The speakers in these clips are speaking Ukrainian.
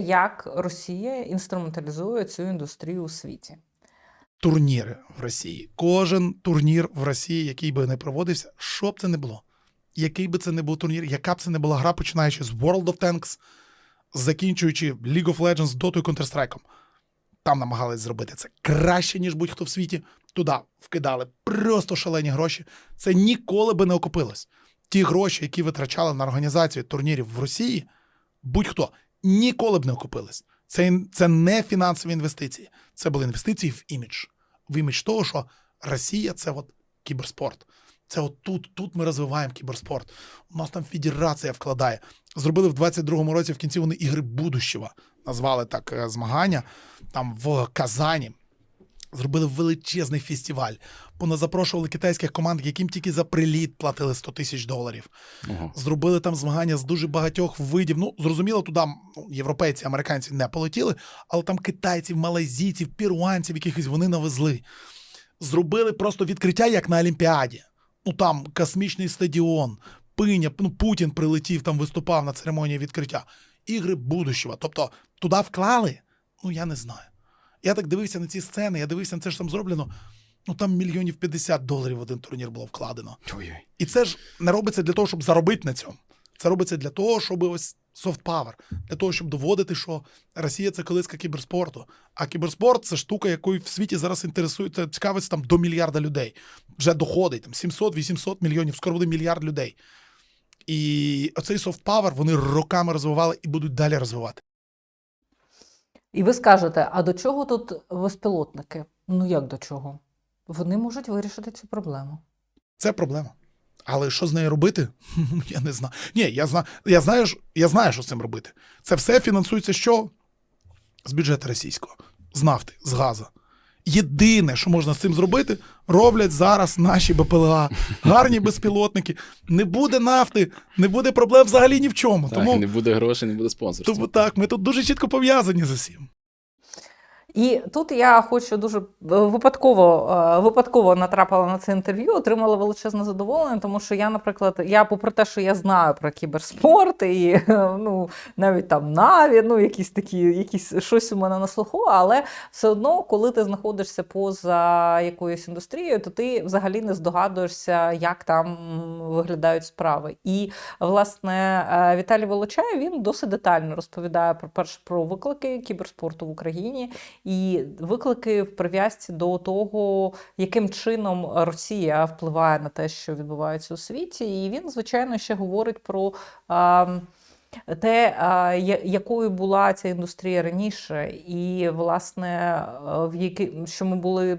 як Росія інструменталізує цю індустрію у світі. турніри в Росії. Кожен турнір в Росії, який би не проводився, що б це не було. Який би це не був турнір, яка б це не була гра, починаючи з World of Tanks, закінчуючи League of Legends, Dota і Counter-Strike. Там намагались зробити це краще, ніж будь-хто в світі. Туди вкидали просто шалені гроші. Це ніколи би не окупилось. Ті гроші, які витрачали на організацію турнірів в Росії, будь-хто ніколи б не окупились. Це, це не фінансові інвестиції, це були інвестиції в імідж. В імідж того, що Росія це от кіберспорт. Це от тут, тут ми розвиваємо кіберспорт. У нас там федерація вкладає. Зробили в 22-му році в кінці вони ігри будущого. Назвали так е, змагання там в Казані. Зробили величезний фестиваль. Поназапрошували китайських команд, яким тільки за приліт платили 100 тисяч доларів Ого. зробили там змагання з дуже багатьох видів. Ну, зрозуміло, туди ну, європейці, американці не полетіли, але там китайців, малайзійців, перуанців, якихось вони навезли. Зробили просто відкриття, як на Олімпіаді. Ну там космічний стадіон, пиня, ну Путін прилетів, там виступав на церемонії відкриття. Ігри будущого. Тобто туди вклали, ну я не знаю. Я так дивився на ці сцени, я дивився на це, що там зроблено. Ну там мільйонів 50 доларів в один турнір було вкладено. Ой-ой. І це ж не робиться для того, щоб заробити на цьому. Це робиться для того, щоб ось soft power, для того, щоб доводити, що Росія це колиска кіберспорту. А кіберспорт це штука, якою в світі зараз інтересується, цікавиться там до мільярда людей. Вже доходить там 700-800 мільйонів, скоро буде мільярд людей. І оцей soft power вони роками розвивали і будуть далі розвивати. І ви скажете, а до чого тут безпілотники? Ну як до чого? Вони можуть вирішити цю проблему. Це проблема. Але що з нею робити? Я не знаю. Ні, я знаю, я знаю, я знаю, що з цим робити. Це все фінансується чого? З бюджету російського, з нафти, з газу. Єдине, що можна з цим зробити, роблять зараз наші БПЛА. Гарні безпілотники. Не буде нафти, не буде проблем взагалі ні в чому. Так, тому, не буде грошей, не буде спонсорства. тому так, ми тут дуже чітко пов'язані з усім. І тут я хочу дуже е, випадково, е, випадково натрапила на це інтерв'ю, отримала величезне задоволення, тому що я, наприклад, я, попри те, що я знаю про кіберспорт і е, ну, навіть там Наві, ну якісь такі, якісь щось у мене на слуху, але все одно, коли ти знаходишся поза якоюсь індустрією, то ти взагалі не здогадуєшся, як там виглядають справи. І власне Віталій Волочай він досить детально розповідає про перше про виклики кіберспорту в Україні і виклики в прив'язці до того, яким чином Росія впливає на те, що відбувається у світі. І він, звичайно, ще говорить про. Те, якою була ця індустрія раніше, і власне, в які, що ми були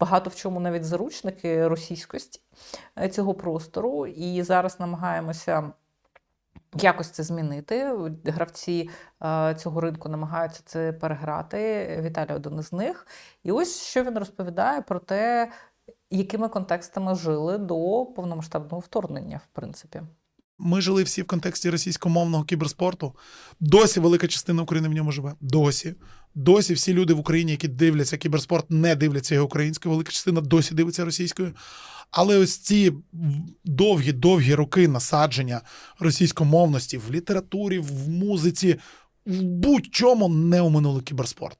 багато в чому навіть заручники російськості е, цього простору, і зараз намагаємося якось це змінити. Гравці е, цього ринку намагаються це переграти. Віталій один із них. І ось що він розповідає про те, якими контекстами жили до повномасштабного вторгнення, в принципі. Ми жили всі в контексті російськомовного кіберспорту. Досі велика частина України в ньому живе. Досі. Досі всі люди в Україні, які дивляться кіберспорт, не дивляться його українською. Велика частина досі дивиться російською. Але ось ці довгі, довгі роки насадження російськомовності в літературі, в музиці, в будь-чому не оминули кіберспорт.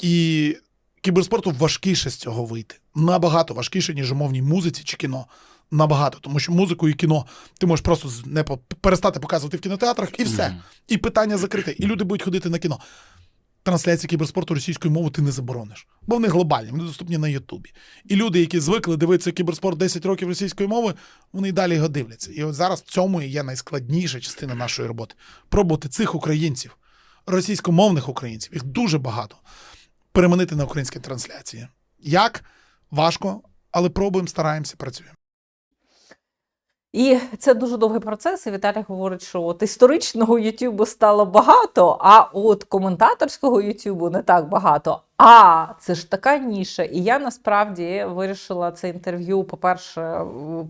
І кіберспорту важкіше з цього вийти. Набагато важкіше, ніж умовній музиці чи кіно. Набагато, тому що музику і кіно ти можеш просто не перестати показувати в кінотеатрах, і все. І питання закрите. І люди будуть ходити на кіно. Трансляції кіберспорту російською мовою ти не заборониш, бо вони глобальні, вони доступні на Ютубі. І люди, які звикли дивитися кіберспорт 10 років російською мовою, вони й далі його дивляться. І от зараз в цьому і є найскладніша частина нашої роботи. Пробувати цих українців, російськомовних українців, їх дуже багато, переманити на українські трансляції. Як? Важко, але пробуємо, стараємося, працюємо. І це дуже довгий процес. І Віталій говорить, що от історичного Ютубу стало багато, а от коментаторського Ютубу не так багато. А це ж така ніша. І я насправді вирішила це інтерв'ю, по-перше,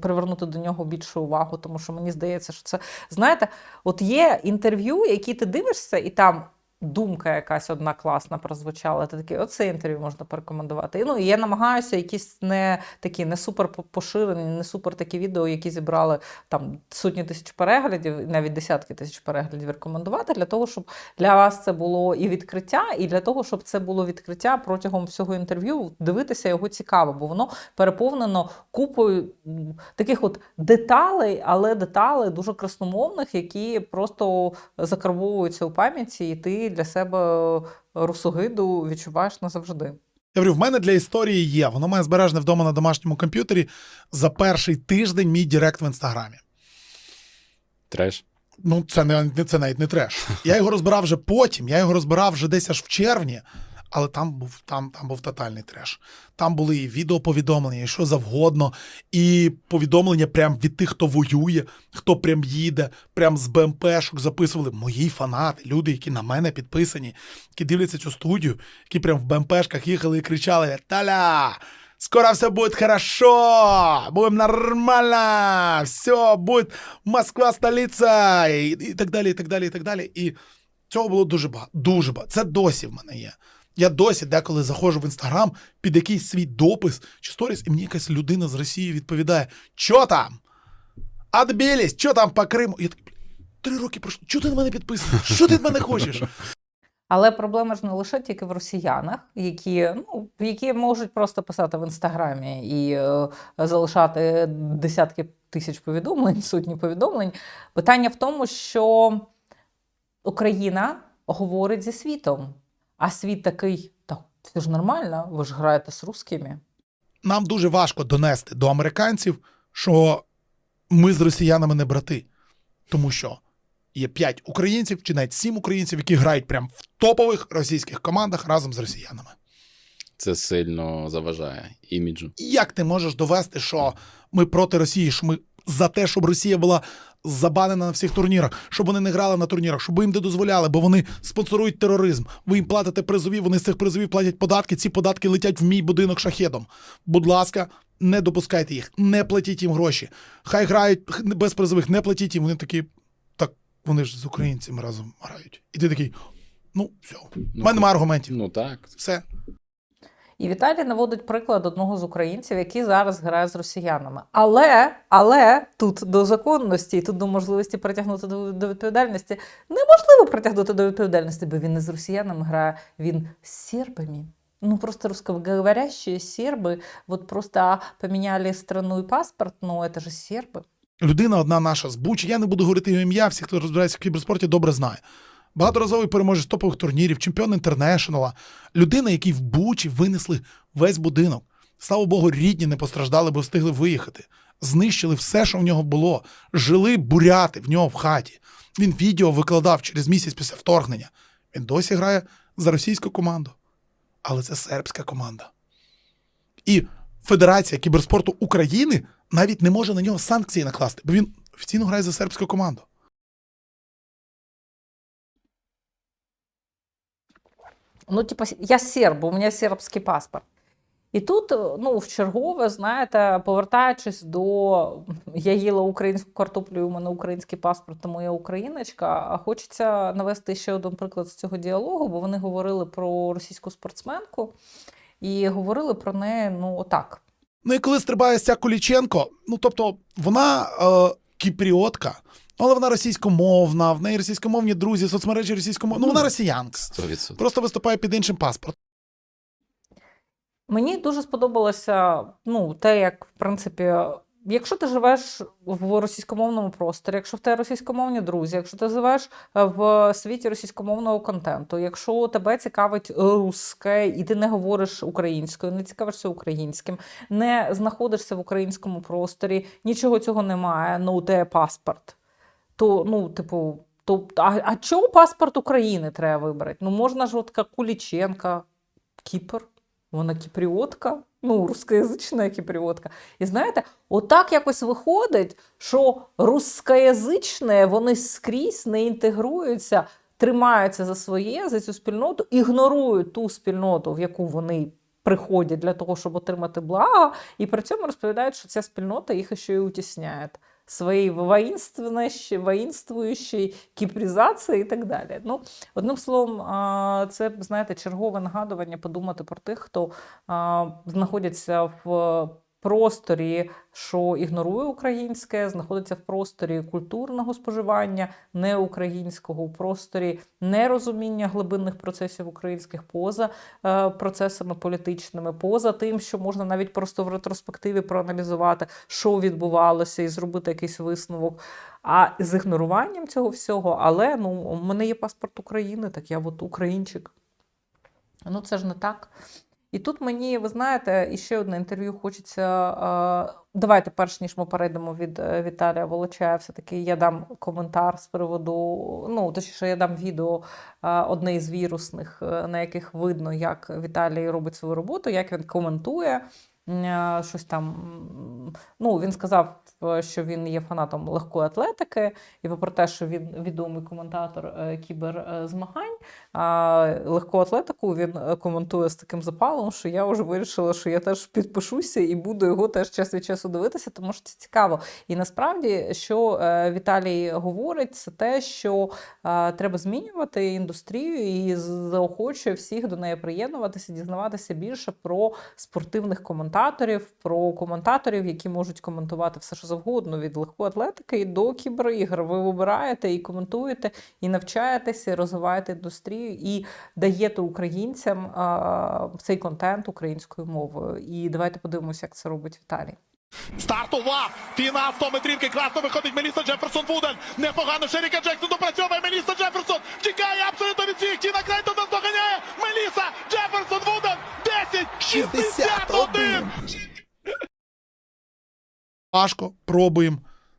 привернути до нього більшу увагу, тому що мені здається, що це знаєте, от є інтерв'ю, які ти дивишся, і там думка якась одна класна прозвучала. Ти такий, оце інтерв'ю можна порекомендувати. І, ну, і я намагаюся якісь не такі не супер поширені, не супер такі відео, які зібрали там сотні тисяч переглядів, навіть десятки тисяч переглядів рекомендувати для того, щоб для вас це було і відкриття, і для того, щоб це було відкриття протягом всього інтерв'ю. Дивитися його цікаво, бо воно переповнено купою таких от деталей, але деталей дуже красномовних, які просто закарбовуються у пам'яті, і ти для себе русогиду відчуваєш назавжди. Я говорю, в мене для історії є. Воно має збережене вдома на домашньому комп'ютері за перший тиждень мій Директ в інстаграмі. Треш. Ну, це не це навіть не треш. Я його розбирав вже потім. Я його розбирав вже десь аж в червні, але там був там, там був тотальний треш. Там були і відеоповідомлення, і що завгодно, і повідомлення прям від тих, хто воює, хто прям їде, прям з БМПшок записували мої фанати, люди, які на мене підписані, які дивляться цю студію, які прям в БМПшках їхали і кричали: Таля! Скоро все будет хорошо, будем нормально, все будет Москва столиця, і, і так далі, і так далі, і так далі. І цього було дуже багато. Дуже багато. Це досі в мене є. Я досі деколи заходжу в інстаграм під якийсь свій допис чи сторіс, і мені якась людина з Росії відповідає: Що там? Отбились, що там по Криму? Я такий, три роки пройшло. Чого ти на мене підписаний? Що ти від мене хочеш? Але проблема ж не лише тільки в росіянах, які, ну, які можуть просто писати в інстаграмі і е, залишати десятки тисяч повідомлень, сотні повідомлень. Питання в тому, що Україна говорить зі світом, а світ такий, так, це ж нормально, ви ж граєте з русскими. нам дуже важко донести до американців, що ми з росіянами не брати. Тому що є 5 українців чи навіть 7 українців, які грають прямо в топових російських командах разом з росіянами. Це сильно заважає іміджу. Як ти можеш довести, що ми проти Росії, що ми за те, щоб Росія була забанена на всіх турнірах, щоб вони не грали на турнірах, щоб їм не дозволяли, бо вони спонсорують тероризм. Ви їм платите призові, вони з цих призовів платять податки. Ці податки летять в мій будинок шахедом. Будь ласка, не допускайте їх, не платіть їм гроші. Хай грають без призових, не платіть їм. Вони такі, так вони ж з українцями разом грають. І ти такий, ну все, в Ну, мене немає аргументів. Ну так. Все. І Віталій наводить приклад одного з українців, який зараз грає з росіянами. Але, але тут до законності і тут до можливості притягнути до, до відповідальності неможливо притягнути до відповідальності, бо він не з росіянами грає, він з сербами. Ну, просто русскоговорящие сербы вот просто поменяли страну и паспорт, но это же сербы. Людина одна наша з Бучі. Я не буду говорити його ім'я, всі, хто розбирається в кіберспорті, добре знає. Багаторазовий переможець топових турнірів, чемпіон інтернешнала. Людина, який в Бучі винесли весь будинок. Слава Богу, рідні не постраждали, бо встигли виїхати. Знищили все, що в нього було. Жили буряти в нього в хаті. Він відео викладав через місяць після вторгнення. Він досі грає за російську команду. Але це сербська команда. І Федерація кіберспорту України навіть не може на нього санкції накласти, бо він офіційно грає за сербську команду. Ну, типа, я серб, у мене сербський паспорт. І тут, е, ну, в чергове, знаєте, повертаючись до я їла українську картоплю, у мене український паспорт, тому я україночка. А хочеться навести ще один приклад з цього діалогу, бо вони говорили про російську спортсменку і говорили про неї, ну, отак. Ну і коли стрибає ця Коліченко, ну тобто вона е, кіпріотка, але вона російськомовна, в неї російськомовні друзі, соцмережі російськомовні. Ну вона росіянка. 100%. Просто виступає під іншим паспортом. Мені дуже сподобалося ну, те, як, в принципі, якщо ти живеш в російськомовному просторі, якщо в тебе російськомовні друзі, якщо ти живеш в світі російськомовного контенту, якщо тебе цікавить русське, і ти не говориш українською, не цікавишся українським, не знаходишся в українському просторі, нічого цього немає, ну у тебе паспорт. То, ну, типу, то, а, а чого паспорт України треба вибрати? Ну, можна ж от Куліченка, Кіпр. Вона кіпріотка, ну, рускоязична кіпріотка. І знаєте, отак якось виходить, що рускоязичне вони скрізь не інтегруються, тримаються за своє, за цю спільноту, ігнорують ту спільноту, в яку вони приходять для того, щоб отримати блага, і при цьому розповідають, що ця спільнота їх ще й утісняє. Своей воинственной, воинствующей кіпрізації і так далі. Ну, одним словом, це, знаєте, чергове нагадування подумати про тих, хто знаходяться в просторі, що ігнорує українське, знаходиться в просторі культурного споживання, неукраїнського, у просторі нерозуміння глибинних процесів українських поза е, процесами політичними, поза тим, що можна навіть просто в ретроспективі проаналізувати, що відбувалося, і зробити якийсь висновок. А з ігноруванням цього всього, але ну, у мене є паспорт України, так я от українчик. Ну, це ж не так. І тут мені, ви знаєте, іще одне інтерв'ю хочеться. Давайте, перш ніж ми перейдемо від е, Віталія Волочая, все-таки я дам коментар з приводу, ну, точніше, я дам відео одне із вірусних, е, на яких видно, як Віталій робить свою роботу, як він коментує. Е, Щось там, ну, він сказав, е, що він є фанатом легкої атлетики, і попри те, що він відомий коментатор е, кіберзмагань, легку атлетику він коментує з таким запалом, що я вже вирішила, що я теж підпишуся і буду його теж час від часу дивитися, тому що це цікаво. І насправді, що Віталій говорить, це те, що треба змінювати індустрію і заохочує всіх до неї приєднуватися, дізнаватися більше про спортивних коментаторів, про коментаторів, які можуть коментувати все, що завгодно, від легкої атлетики і до кіберігр. Ви вибираєте і коментуєте, і навчаєтеся, і розвиваєте індустрію, і даєте українцям а, цей контент українською мовою. І давайте подивимося, як це робить Віталій. Стартував фінал 100 метрівки. Класно виходить Меліса Джеферсон Вуден. Непогано Шеріка Джексон допрацьовує Меліса Джеферсон. Втікає абсолютно від всіх. Тіна Крайтон наздоганяє. Меліса Джеферсон Вуден. 10 61. Важко, пробуємо,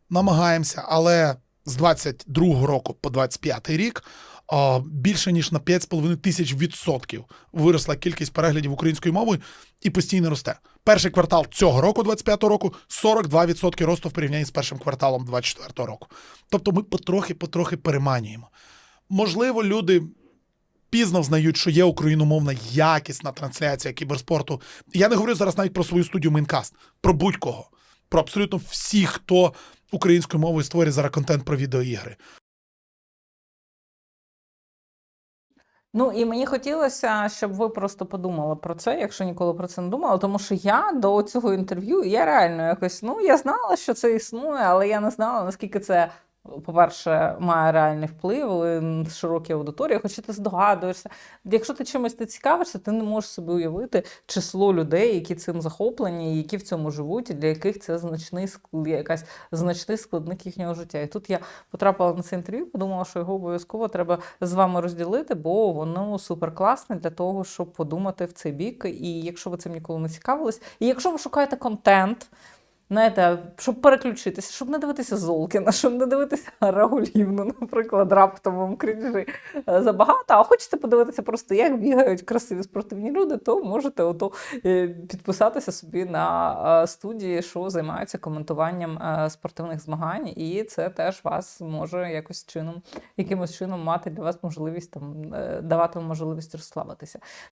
намагаємося, але з 22 року по 25 рік а, більше ніж на 5,5 тисяч відсотків виросла кількість переглядів українською мовою і постійно росте. Перший квартал цього року, 25 року, 42% росту в порівнянні з першим кварталом 24-го року. Тобто ми потрохи-потрохи переманюємо. Можливо, люди пізно взнають, що є україномовна якісна трансляція кіберспорту. Я не говорю зараз навіть про свою студію Мінкаст, про будь-кого, про абсолютно всіх, хто українською мовою створює зараз контент про відеоігри. Ну і мені хотілося, щоб ви просто подумали про це, якщо ніколи про це не думала. Тому що я до цього інтерв'ю я реально якось ну я знала, що це існує, але я не знала, наскільки це. По-перше, має реальний вплив і широкі аудиторії, хоча ти здогадуєшся. Якщо ти чимось не цікавишся, ти не можеш собі уявити число людей, які цим захоплені, які в цьому живуть, і для яких це значний якась значний складник їхнього життя. І тут я потрапила на це інтерв'ю, подумала, що його обов'язково треба з вами розділити, бо воно суперкласне для того, щоб подумати в цей бік. І якщо ви цим ніколи не цікавились, і якщо ви шукаєте контент. Знаєте, щоб переключитися, щоб не дивитися Золкіна, щоб не дивитися Рагулівну, наприклад, раптом крінжі е, забагато, а хочете подивитися просто, як бігають красиві спортивні люди, то можете ото е, підписатися собі на е, студії, що займаються коментуванням спортивних змагань, і це теж вас може якось чином, якимось чином мати для вас можливість там давати вам можливість розслабитися.